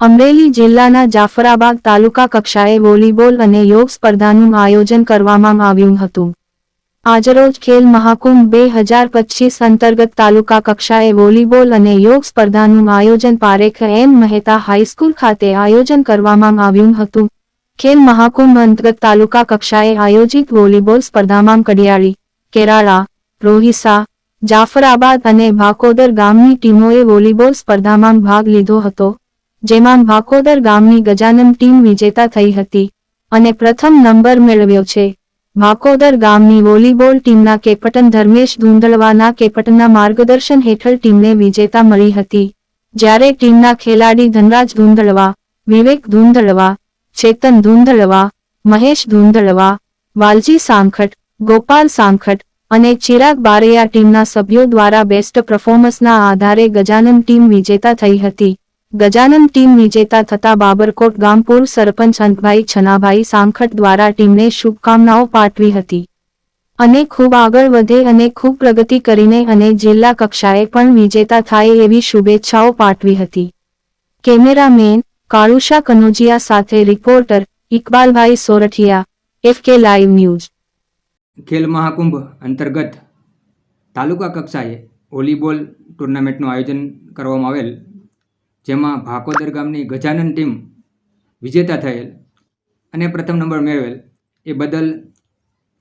અમરેલી જિલ્લાના જાફરાબાદ તાલુકા કક્ષાએ વોલીબોલ અને યોગ સ્પર્ધાનું આયોજન કરવામાં આવ્યું હતું. આજરોજ ખેલ મહાકુંભ બે હજાર પચીસ અંતર્ગત તાલુકા કક્ષાએ વોલીબોલ અને યોગ સ્પર્ધાનું આયોજન પારેખ એમ મહેતા હાઈસ્કૂલ ખાતે આયોજન કરવામાં આવ્યું હતું. ખેલ મહાકુંભ અંતર્ગત તાલુકા કક્ષાએ આયોજિત વોલીબોલ સ્પર્ધામાં કડિયાળી કેરાળા રોહિસા, જાફરાબાદ અને ભાકોદર ગામની ટીમોએ વોલીબોલ સ્પર્ધામાં ભાગ લીધો હતો. જેમાં ભાકોદર ગામની ગજાનન ટીમ વિજેતા થઈ હતી અને પ્રથમ નંબર મેળવ્યો છે. ભાકોદર ગામની વોલીબોલ ટીમના કેપ્ટન ધર્મેશ ધૂંધળવાના કેપ્ટનના માર્ગદર્શન હેઠળ ટીમને વિજેતા મળી હતી. જ્યારે ટીમના ખેલાડી ધનરાજ ધુંધળવા, વિવેક ધુંધળવા, ચેતન ધુંધળવા, મહેશ ધૂંધળવા, વાલજી સાંખટ, ગોપાલ સાંખટ અને ચિરાગ બારૈયા ટીમના સભ્યો દ્વારા બેસ્ટ પરફોર્મન્સના આધારે ગજાનન ટીમ વિજેતા થઈ હતી. ગજાનન ટીમ વિજેતા થતા બાબરકોટ ગામ પૂર્વ સરપંચ અંતભાઈ છનાભાઈ સાંખટ દ્વારા ટીમને શુભકામનાઓ પાઠવી હતી. અને ખૂબ આગળ વધે અને ખૂબ પ્રગતિ કરીને અને જિલ્લા કક્ષાએ પણ વિજેતા થાય એવી શુભેચ્છાઓ પાઠવી હતી. કેમેરામેન કાળુશા કનોજિયા સાથે reporter Iqbalbhai Sorathiya FK live news. Khel Mahakumbh અંતર્ગત તાલુકા કક્ષાએ વોલીબોલ ટુર્નામેન્ટનું આયોજન કરવામાં આવેલ જેમાં ભાકોદર ગામની ગજાનન ટીમ વિજેતા થયેલ અને પ્રથમ નંબર મેળવેલ. એ બદલ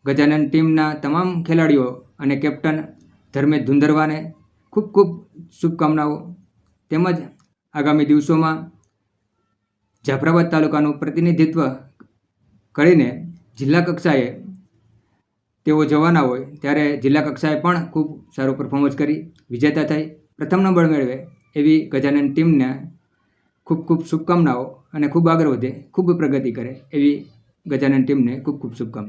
ગજાનન ટીમના તમામ ખેલાડીઓ અને કેપ્ટન ધર્મેશ ધુંધરવાને ખૂબ ખૂબ શુભકામનાઓ. તેમજ આગામી દિવસોમાં જાફરાબાદ તાલુકાનું પ્રતિનિધિત્વ કરીને જિલ્લા કક્ષાએ તેઓ જવાના હોય ત્યારે જિલ્લા કક્ષાએ પણ ખૂબ સારું પરફોર્મન્સ કરી વિજેતા થઈ પ્રથમ નંબર મેળવે. એવી ગજાનન ટીમને ખૂબ ખૂબ શુભકામનાઓ અને ખૂબ આગળ વધે, ખૂબ પ્રગતિ કરે એવી ગજાનન ટીમને ખૂબ ખૂબ શુભકામનાઓ.